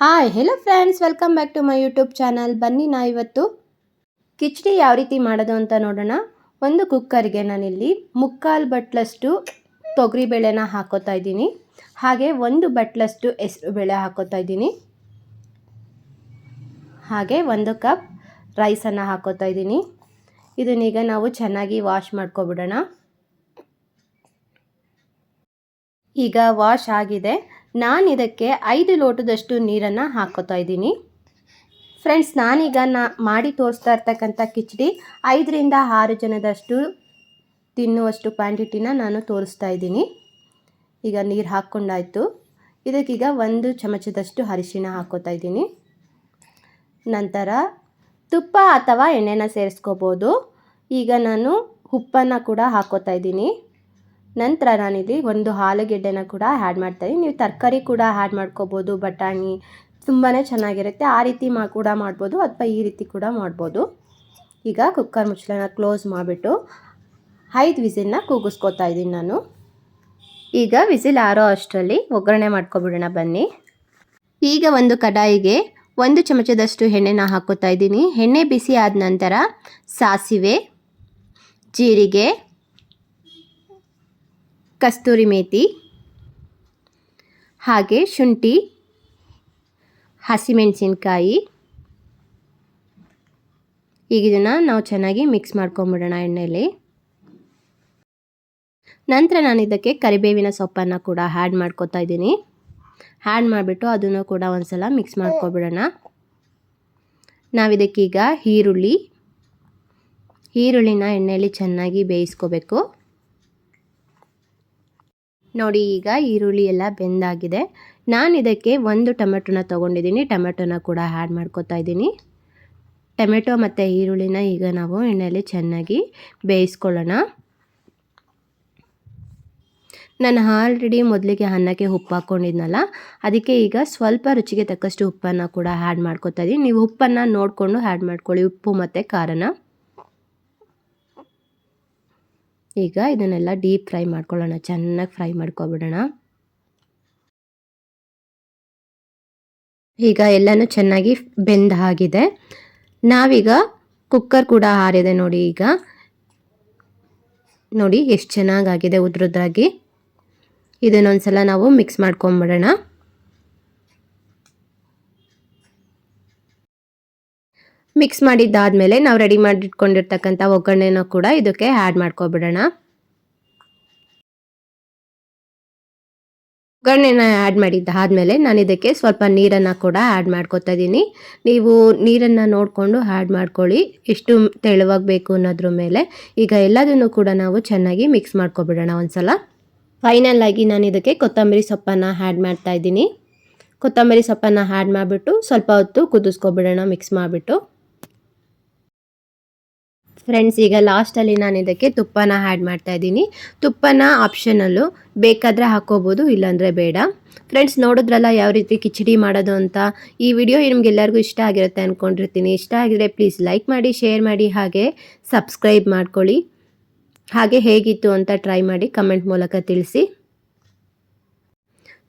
Hi hello friends welcome back to my YouTube channel ಬನ್ನಿ ನಾ ಇವತ್ತು ಕಿಚಡಿ ಯಾವ ರೀತಿ ಮಾಡೋದು ಅಂತ ನೋಡೋಣ. ಒಂದು ಕುಕ್ಕರ್ಗೆ ನಾನಿಲ್ಲಿ ಮುಕ್ಕಾಲು ಬಟ್ಲಷ್ಟು ತೊಗರಿಬೇಳೆನ ಹಾಕೋತಾ ಇದ್ದೀನಿ. ಹಾಗೆ ಒಂದು ಬಟ್ಲಷ್ಟು ಹೆಸರು ಬೇಳೆ ಹಾಕೋತಾ ಇದ್ದೀನಿ. ಹಾಗೆ ಒಂದು ಕಪ್ ರೈಸನ್ನು ಹಾಕೋತಾ ಇದ್ದೀನಿ. ಇದನ್ನೀಗ ನಾವು ಚೆನ್ನಾಗಿ ವಾಶ್ ಮಾಡ್ಕೊಬಿಡೋಣ. ಈಗ ವಾಶ್ ಆಗಿದೆ. ನಾನು ಇದಕ್ಕೆ ಐದು ಲೋಟದಷ್ಟು ನೀರನ್ನು ಹಾಕೋತಾ ಇದ್ದೀನಿ. ಫ್ರೆಂಡ್ಸ್ ನಾನೀಗ ನಾ ಮಾಡಿ ತೋರಿಸ್ತಾ ಇರ್ತಕ್ಕಂಥ ಕಿಚಡಿ ಐದರಿಂದ ಆರು ಜನದಷ್ಟು ತಿನ್ನುವಷ್ಟು ಕ್ವಾಂಟಿಟಿನ ನಾನು ತೋರಿಸ್ತಾ ಇದ್ದೀನಿ. ಈಗ ನೀರು ಹಾಕ್ಕೊಂಡಾಯಿತು. ಇದಕ್ಕೀಗ ಒಂದು ಚಮಚದಷ್ಟು ಅರಿಶಿನ ಹಾಕೋತಾ ಇದ್ದೀನಿ. ನಂತರ ತುಪ್ಪ ಅಥವಾ ಎಣ್ಣೆನ ಸೇರಿಸ್ಕೋಬೋದು. ಈಗ ನಾನು ಉಪ್ಪನ್ನು ಕೂಡ ಹಾಕೋತಾ ಇದ್ದೀನಿ. ನಂತರ ನಾನಿಲ್ಲಿ ಒಂದು ಆಲೂಗೆಡ್ಡೆನ ಕೂಡ ಆ್ಯಡ್ ಮಾಡ್ತಾಯಿದ್ದೀನಿ ನೀವು ತರಕಾರಿ ಕೂಡ ಆ್ಯಡ್ ಮಾಡ್ಕೋಬೋದು, ಬಟಾಣಿ ತುಂಬಾ ಚೆನ್ನಾಗಿರುತ್ತೆ. ಆ ರೀತಿ ಮಾ, ಕೂಡ ಮಾಡ್ಬೋದು ಅಥವಾ ಈ ರೀತಿ ಕೂಡ ಮಾಡ್ಬೋದು. ಈಗ ಕುಕ್ಕರ್ ಮುಚ್ಚಳನ ಕ್ಲೋಸ್ ಮಾಡಿಬಿಟ್ಟು ಐದು ವಿಸಿಲ್ನ ಕೂಗಿಸ್ಕೊತಾ ಇದ್ದೀನಿ ನಾನು. ಈಗ ವಿಸಿಲ್ ಆರೋ ಅಷ್ಟರಲ್ಲಿ ಒಗ್ಗರಣೆ ಮಾಡ್ಕೊಬಿಡೋಣ ಬನ್ನಿ. ಈಗ ಒಂದು ಕಡಾಯಿಗೆ ಒಂದು ಚಮಚದಷ್ಟು ಎಣ್ಣೆನ ಹಾಕೋತಾ ಇದ್ದೀನಿ ಎಣ್ಣೆ ಬಿಸಿ ಆದ ನಂತರ ಸಾಸಿವೆ, ಜೀರಿಗೆ ಕಸ್ತೂರಿ ಮೇಥಿ ಹಾಗೆ ಶುಂಠಿ, ಹಸಿಮೆಣಸಿನ್ಕಾಯಿ. ಈಗ ಇದನ್ನು ನಾವು ಚೆನ್ನಾಗಿ ಮಿಕ್ಸ್ ಮಾಡ್ಕೊಂಬಿಡೋಣ ಎಣ್ಣೆಯಲ್ಲಿ ನಂತರ ನಾನು ಇದಕ್ಕೆ ಕರಿಬೇವಿನ ಸೊಪ್ಪನ್ನು ಕೂಡ ಆ್ಯಡ್ ಮಾಡ್ಕೊತಾ ಇದ್ದೀನಿ. ಆ್ಯಡ್ ಮಾಡಿಬಿಟ್ಟು ಅದನ್ನು ಕೂಡ ಒಂದು ಸಲ ಮಿಕ್ಸ್ ಮಾಡ್ಕೊಬಿಡೋಣ ನಾವಿದಕ್ಕೀಗ ಈರುಳ್ಳಿ, ಈರುಳ್ಳಿನ ಎಣ್ಣೆಯಲ್ಲಿ ಚೆನ್ನಾಗಿ ಬೇಯಿಸ್ಕೋಬೇಕು. ನೋಡಿ ಈಗ ಈರುಳ್ಳಿ ಎಲ್ಲ ಬೆಂದಾಗಿದೆ. ನಾನು ಇದಕ್ಕೆ ಒಂದು ಟೊಮೆಟೊನ ತೊಗೊಂಡಿದ್ದೀನಿ. ಟೊಮೆಟೊನ ಕೂಡ ಆ್ಯಡ್ ಮಾಡ್ಕೊತಾ ಇದ್ದೀನಿ. ಟೊಮೆಟೊ ಮತ್ತು ಈರುಳ್ಳಿನ ಈಗ ನಾವು ಎಣ್ಣೆಯಲ್ಲಿ ಚೆನ್ನಾಗಿ ಬೇಯಿಸ್ಕೊಳ್ಳೋಣ. ನಾನು ಆಲ್ರೆಡಿ ಮೊದಲಿಗೆ ಅನ್ನಕ್ಕೆ ಉಪ್ಪು ಹಾಕ್ಕೊಂಡಿದ್ನಲ್ಲ, ಅದಕ್ಕೆ ಈಗ ಸ್ವಲ್ಪ ರುಚಿಗೆ ತಕ್ಕಷ್ಟು ಉಪ್ಪನ್ನು ಕೂಡ ಆ್ಯಡ್ ಮಾಡ್ಕೋತಾ ಇದ್ದೀನಿ. ನೀವು ಉಪ್ಪನ್ನು ನೋಡಿಕೊಂಡು ಆ್ಯಡ್ ಮಾಡ್ಕೊಳ್ಳಿ. ಉಪ್ಪು ಮತ್ತು ಖಾರನ. ಈಗ ಇದನ್ನೆಲ್ಲ ಡೀಪ್ ಫ್ರೈ ಮಾಡ್ಕೊಳ್ಳೋಣ. ಚೆನ್ನಾಗಿ ಫ್ರೈ ಮಾಡ್ಕೊಬಿಡೋಣ. ಈಗ ಎಲ್ಲನೂ ಚೆನ್ನಾಗಿ ಬೆಂದ ಆಗಿದೆ. ನಾವೀಗ ಕುಕ್ಕರ್ ಕೂಡ ಹಾರಿದೆ ನೋಡಿ ಈಗ. ನೋಡಿ ಎಷ್ಟು ಚೆನ್ನಾಗಾಗಿದೆ ಉದ್ರುದ್ರಾಗಿ. ಇದನ್ನೊಂದ್ಸಲ ನಾವು ಮಿಕ್ಸ್ ಮಾಡ್ಕೊಂಬಿಡೋಣ. ಮಿಕ್ಸ್ ಮಾಡಿದ್ದಾದಮೇಲೆ ನಾವು ರೆಡಿ ಮಾಡಿಟ್ಕೊಂಡಿರ್ತಕ್ಕಂಥ ಒಗ್ಗರಣೆನ ಕೂಡ ಇದಕ್ಕೆ ಆ್ಯಡ್ ಮಾಡ್ಕೊಬಿಡೋಣ. ಒಗ್ಗರಣೆನ ಆ್ಯಡ್ ಮಾಡಿದ್ದಾದಮೇಲೆ ನಾನು ಇದಕ್ಕೆ ಸ್ವಲ್ಪ ನೀರನ್ನು ಕೂಡ ಆ್ಯಡ್ ಮಾಡ್ಕೊತಾ ಇದ್ದೀನಿ ನೀವು ನೀರನ್ನು ನೋಡಿಕೊಂಡು ಆ್ಯಡ್ ಮಾಡ್ಕೊಳ್ಳಿ. ಎಷ್ಟು ತೆಳುವಾಗಿ ಬೇಕು ಅನ್ನೋದ್ರ ಮೇಲೆ. ಈಗ ಎಲ್ಲದನ್ನು ಕೂಡ ನಾವು ಚೆನ್ನಾಗಿ ಮಿಕ್ಸ್ ಮಾಡ್ಕೊಬಿಡೋಣ ಒಂದ್ಸಲ. ಫೈನಲ್ ಆಗಿ ನಾನು ಇದಕ್ಕೆ ಕೊತ್ತಂಬರಿ ಸೊಪ್ಪನ್ನು ಆ್ಯಡ್ ಮಾಡ್ತಾ ಇದ್ದೀನಿ ಕೊತ್ತಂಬರಿ ಸೊಪ್ಪನ್ನು ಆ್ಯಡ್ ಮಾಡಿಬಿಟ್ಟು ಸ್ವಲ್ಪ ಹೊತ್ತು ಕುದಿಸ್ಕೊಬಿಡೋಣ ಮಿಕ್ಸ್ ಮಾಡಿಬಿಟ್ಟು. ಫ್ರೆಂಡ್ಸ್ ಈಗ ಲಾಸ್ಟಲ್ಲಿ ನಾನು ಇದಕ್ಕೆ ತುಪ್ಪನ ಆ್ಯಡ್ ಮಾಡ್ತಾ ಇದ್ದೀನಿ. ತುಪ್ಪನ ಆಪ್ಷನಲ್ಲು ಬೇಕಾದರೆ ಹಾಕೋಬೋದು, ಇಲ್ಲಾಂದರೆ ಬೇಡ. ಫ್ರೆಂಡ್ಸ್ ನೋಡಿದ್ರಲ್ಲ ಯಾವ ರೀತಿ ಕಿಚಡಿ ಮಾಡೋದು ಅಂತ? ಈ ವಿಡಿಯೋ ನಿಮಗೆಲ್ಲರಿಗೂ ಇಷ್ಟ ಆಗಿರುತ್ತೆ ಅಂದ್ಕೊಂಡಿರ್ತೀನಿ ಇಷ್ಟ ಆಗಿದ್ರೆ ಪ್ಲೀಸ್ ಲೈಕ್ ಮಾಡಿ ಶೇರ್ ಮಾಡಿ, ಹಾಗೆ ಸಬ್ಸ್ಕ್ರೈಬ್ ಮಾಡ್ಕೊಳ್ಳಿ. ಹಾಗೆ ಹೇಗಿತ್ತು ಅಂತ ಟ್ರೈ ಮಾಡಿ ಕಮೆಂಟ್ ಮೂಲಕ ತಿಳಿಸಿ.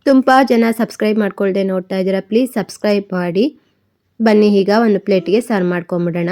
ತುಂಬ ಜನ ಸಬ್ಸ್ಕ್ರೈಬ್ ಮಾಡ್ಕೊಳ್ಳದೆ ನೋಡ್ತಾ ಇದ್ದೀರಾ ಪ್ಲೀಸ್ ಸಬ್ಸ್ಕ್ರೈಬ್ ಮಾಡಿ. ಬನ್ನಿ, ಈಗ ಒಂದು ಪ್ಲೇಟಿಗೆ ಸರ್ವ್ ಮಾಡ್ಕೊಂಬಿಡೋಣ.